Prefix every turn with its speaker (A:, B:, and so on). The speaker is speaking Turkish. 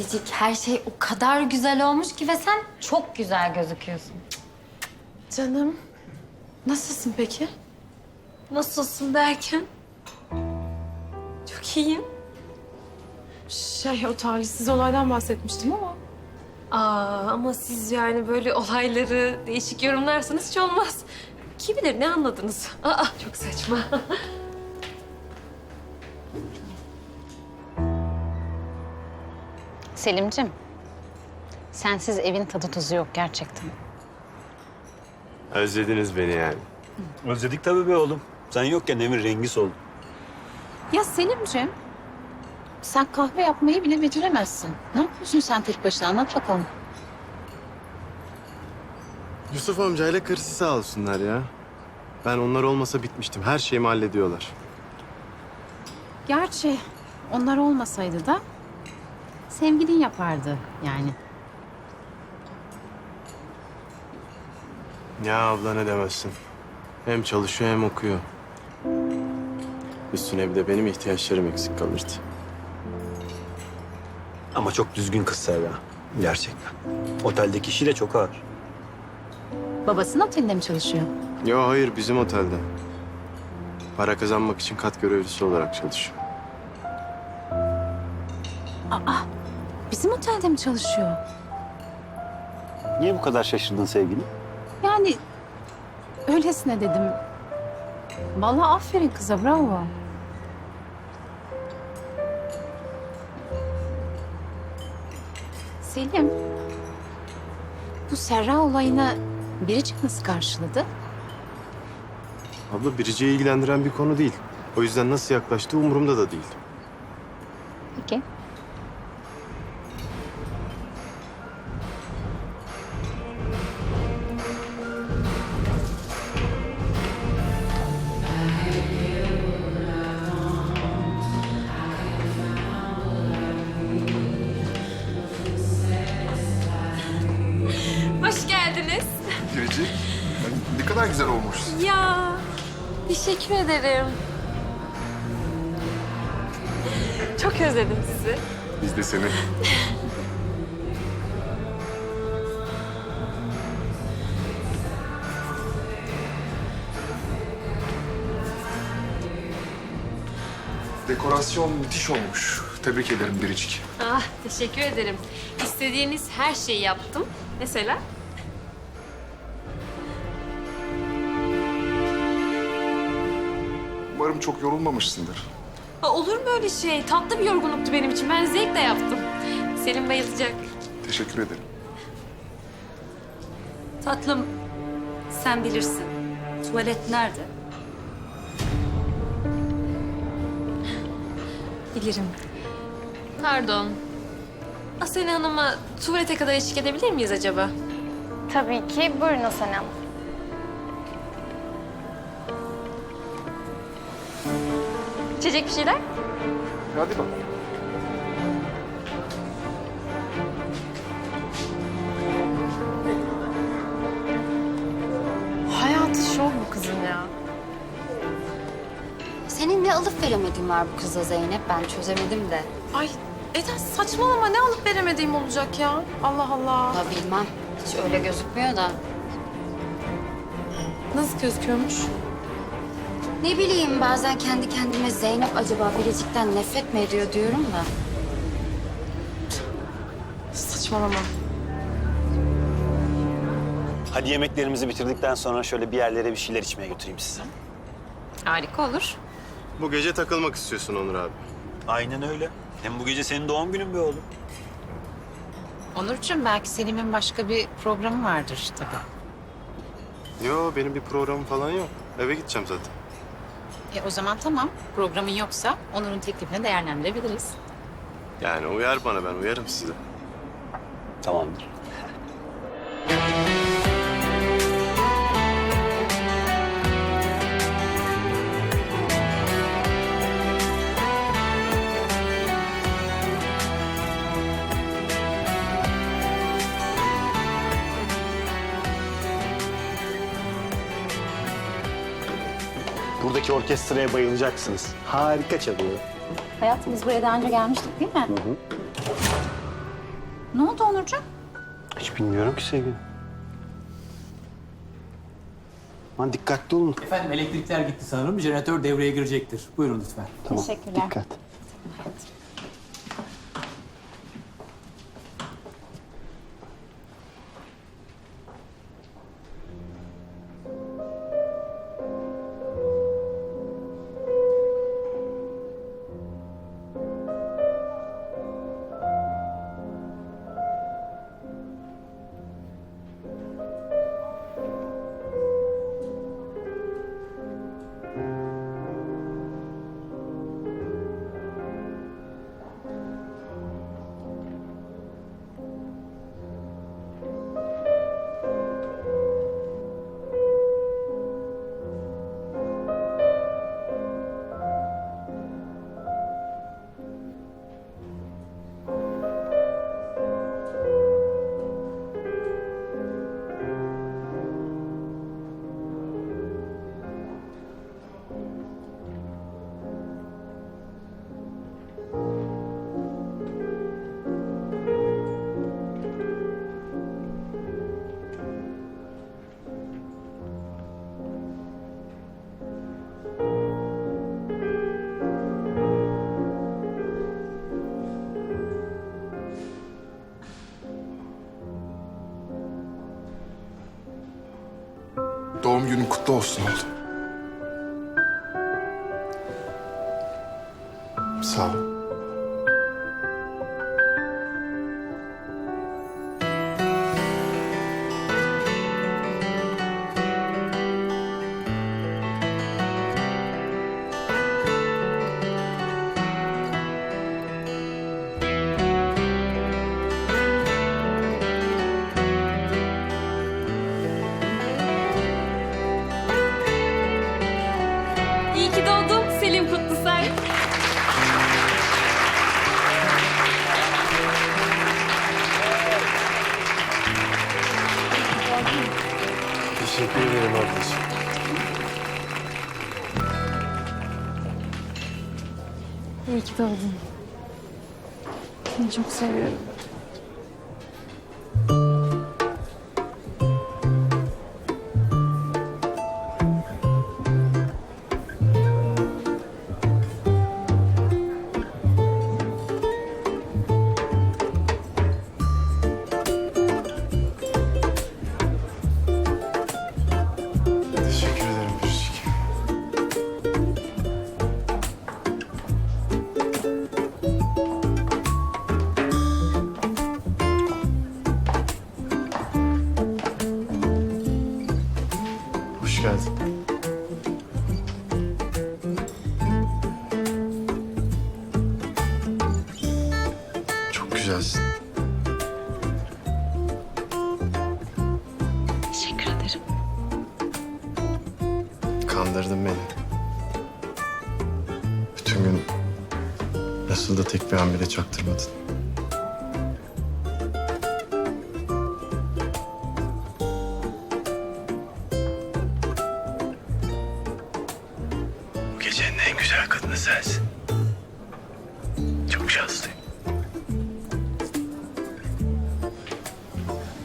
A: Biricik her şey o kadar güzel olmuş ki ve sen çok güzel gözüküyorsun.
B: Canım, nasılsın peki?
C: Nasılsın derken? Çok iyiyim.
B: Şey, o talihsiz olaydan bahsetmiştim ama.
C: Aa ama siz yani böyle olayları değişik yorumlarsanız hiç olmaz. Kim bilir ne anladınız? Aa çok saçma.
D: Selimcim, sensiz evin tadı tuzu yok gerçekten.
E: Özlediniz beni yani.
F: Özledik tabii be oğlum. Sen yokken evin rengi soldu.
D: Ya Selimcim, sen kahve yapmayı bile beceremezsin. Ne yapıyorsun sen tek başına anlat bakalım.
E: Yusuf amcayla karısı sağ olsunlar ya. Ben onlar olmasa bitmiştim. Her şeyimi hallediyorlar.
D: Gerçi onlar olmasaydı da sevgilin yapardı yani.
E: Ya abla ne demezsin. Hem çalışıyor hem okuyor. Üstüne bir de benim ihtiyaçlarım eksik kalırdı.
F: Ama çok düzgün kız Serra. Gerçekten. Oteldeki işi de çok ağır.
D: Babasının otelinde mi çalışıyor?
E: Yo hayır bizim otelde. Para kazanmak için kat görevlisi olarak çalışıyor.
D: Bizim otelde mi çalışıyor?
F: Niye bu kadar şaşırdın sevgilim?
D: Yani öylesine dedim. Vallahi aferin kıza bravo. Selim, bu Serra olayını Biricik nasıl karşıladı?
E: Abla Biricik'i ilgilendiren bir konu değil. O yüzden nasıl yaklaştığı umurumda da değil.
D: Peki.
C: Teşekkür ederim. Çok özledim sizi.
G: Biz de seni. Dekorasyon müthiş olmuş. Tebrik ederim Biricik.
C: Ah teşekkür ederim. İstediğiniz her şeyi yaptım. Mesela?
G: Umarım çok yorulmamışsındır.
C: Aa, olur mu öyle şey? Tatlı bir yorgunluktu benim için. Ben zevkle yaptım. Selim bayılacak.
G: Teşekkür ederim.
H: Tatlım, sen bilirsin. Tuvalet nerede?
C: Bilirim. Pardon. Asena Hanım'a tuvalete kadar eşlik edebilir miyiz acaba?
A: Tabii ki. Buyurun Hasan Hanım.
C: İçecek bir şeyler?
G: Hadi bak.
B: Hayatı şov bu kızın ya.
A: Senin ne alıp veremediğin var bu kıza Zeynep. Ben çözemedim de.
B: Ay Eden saçmalama ne alıp veremediğim olacak ya. Allah Allah.
A: Da bilmem. Hiç öyle gözükmüyor da.
B: Nasıl gözüküyormuş?
A: Ne bileyim bazen kendi kendime Zeynep acaba Biricik'ten nefret mi ediyor diyorum da.
B: Saçmalama.
F: Hadi yemeklerimizi bitirdikten sonra şöyle bir yerlere bir şeyler içmeye götüreyim sizi.
C: Harika olur.
E: Bu gece takılmak istiyorsun Onur abi.
F: Aynen öyle. Hem bu gece senin doğum günün be oğlum.
D: Onurcuğum belki Selim'in başka bir programı vardır tabii.
E: Yo benim bir programım falan yok. Eve gideceğim zaten.
D: E o zaman tamam. Programın yoksa Onur'un teklifini değerlendirebiliriz.
E: Yani uyar bana ben uyarım size.
F: Tamamdır. Buradaki orkestraya bayılacaksınız. Harika çalıyor.
D: Hayatım biz buraya daha önce gelmiştik değil mi? Ne oldu Onurcuğum?
E: Hiç bilmiyorum ki sevgilim. Aman dikkatli olun.
I: Efendim elektrikler gitti sanırım. Jeneratör devreye girecektir. Buyurun lütfen.
E: Tamam.
D: Teşekkürler.
E: Dikkat.
G: Doğum günün kutlu olsun oğlum.
E: Sağ ol. Teşekkür ederim ablacığım.
B: İyi ki doğdun. Seni çok seviyorum.
E: Güzelsin.
C: Teşekkür ederim.
E: Kandırdın beni. Bütün gün nasıl da tek bir an bile çaktırmadın. Bu gecenin en güzel kadını sensin.